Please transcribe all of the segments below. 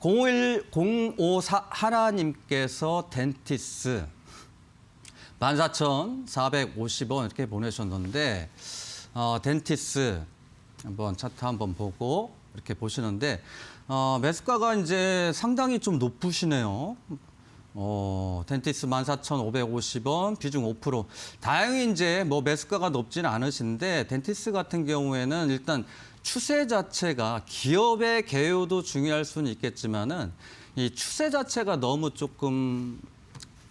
01054 하나님께서 덴티스 14,450원 이렇게 보내셨는데 어, 덴티스 한번 차트 한번 보고 이렇게 보시는데 어, 매수가가 이제 상당히 좀 높으시네요. 어, 덴티스 14,550원, 비중 5%. 다행히 이제 뭐 매수가가 높지는 않으신데 덴티스 같은 경우에는 일단 추세 자체가 기업의 개요도 중요할 수는 있겠지만은 이 추세 자체가 너무 조금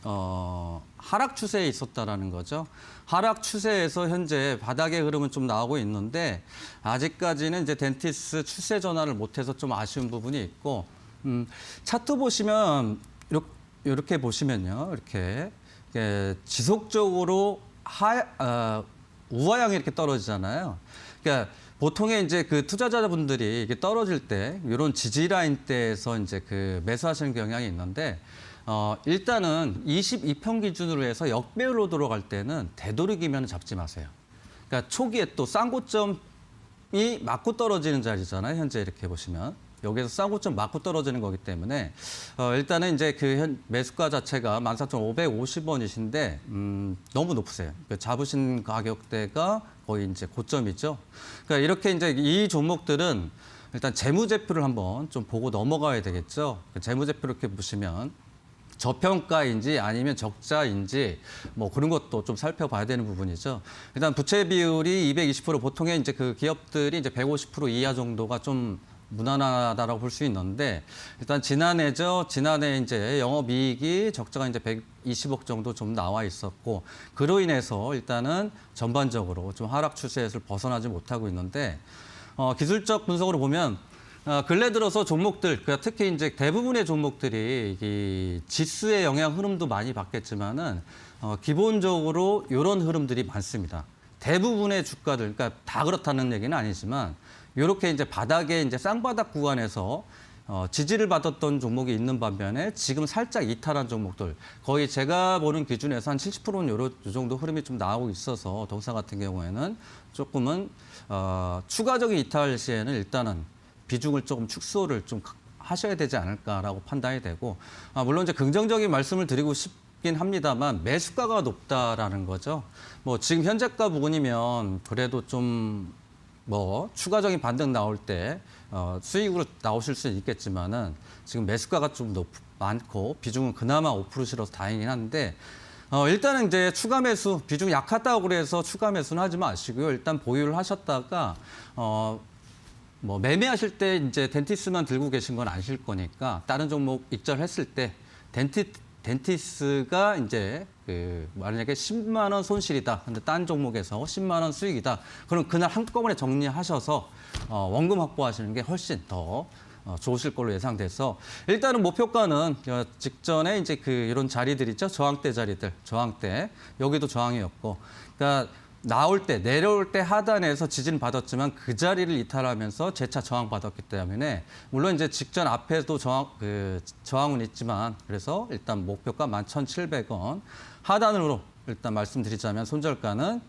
어, 하락 추세에 있었다라는 거죠. 하락 추세에서 현재 바닥의 흐름은 좀 나오고 있는데 아직까지는 이제 덴티스 추세 전환을 못해서 좀 아쉬운 부분이 있고 음, 차트 보시면 이렇게, 이렇게 보시면요, 이렇게 예, 지속적으로 하, 어, 우하향이 이렇게 떨어지잖아요. 그러니까 보통의 이제 그 투자자분들이 이게 떨어질 때 이런 지지 라인 때에서 이제 그 매수하시는 경향이 있는데 어 일단은 22평 기준으로 해서 역배열로 들어갈 때는 되도록이면 잡지 마세요. 그러니까 초기에 또 쌍고점이 맞고 떨어지는 자리잖아요. 현재 이렇게 보시면. 여기에서 쌍고점 맞고 떨어지는 거기 때문에 어, 일단은 이제 그 현, 매수가 자체가 14,550원이신데 음, 너무 높으세요. 그 잡으신 가격대가 거의 이제 고점이죠. 그러니까 이렇게 이제 이 종목들은 일단 재무제표를 한번 좀 보고 넘어가야 되겠죠. 그 재무제표를 이렇게 보시면 저평가인지 아니면 적자인지 뭐 그런 것도 좀 살펴봐야 되는 부분이죠. 일단 부채 비율이 220% 보통의 이제 그 기업들이 이제 150% 이하 정도가 좀 무난하다라고 볼 수 있는데 일단 지난해죠. 지난해 이제 영업 이익이 적자가 이제 120억 정도 좀 나와 있었고 그로 인해서 일단은 전반적으로 좀 하락 추세에서 벗어나지 못하고 있는데 어, 기술적 분석으로 보면 어, 근래 들어서 종목들, 그 특히 이제 대부분의 종목들이 이 지수의 영향 흐름도 많이 받겠지만은 어, 기본적으로 이런 흐름들이 많습니다. 대부분의 주가들, 그러니까 다 그렇다는 얘기는 아니지만 이렇게 이제 바닥에 이제 쌍바닥 구간에서 어, 지지를 받았던 종목이 있는 반면에 지금 살짝 이탈한 종목들 거의 제가 보는 기준에서 한 70%는 요런 요 정도 흐름이 좀 나오고 있어서 동사 같은 경우에는 조금은 어, 추가적인 이탈 시에는 일단은 비중을 조금 축소를 좀 하셔야 되지 않을까라고 판단이 되고 아, 물론 이제 긍정적인 말씀을 드리고 싶 긴 합니다만 매수가가 높다라는 거죠. 뭐 지금 현재가 부분이면 그래도 좀 뭐 추가적인 반등 나올 때 어, 수익으로 나오실 수는 있겠지만은 지금 매수가가 좀 높, 많고 비중은 그나마 5%시라서 다행이긴 한데 어, 일단은 이제 추가 매수 비중 약하다고 그래서 추가 매수는 하지 마시고요. 일단 보유를 하셨다가 어, 뭐 매매하실 때 이제 덴티스만 들고 계신 건 아실 거니까 다른 종목 익절했을 때 덴티 덴티스가 이제 그 만약에 10만 원 손실이다. 근데 딴 종목에서 10만 원 수익이다. 그럼 그날 한꺼번에 정리하셔서 어, 원금 확보하시는 게 훨씬 더 어, 좋으실 걸로 예상돼서 일단은 목표가는 어, 직전에 이제 그 이런 자리들 있죠 저항대 자리들 저항대 여기도 저항이었고 그러니까 나올 때 내려올 때 하단에서 지진 받았지만 그 자리를 이탈하면서 재차 저항 받았기 때문에 물론 이제 직전 앞에도 저항 그 저항은 있지만 그래서 일단 목표가 11,700원 하단으로 일단 말씀드리자면 손절가는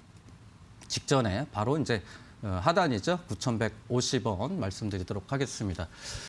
직전에 바로 이제 어, 하단이죠. 9,150원 말씀드리도록 하겠습니다.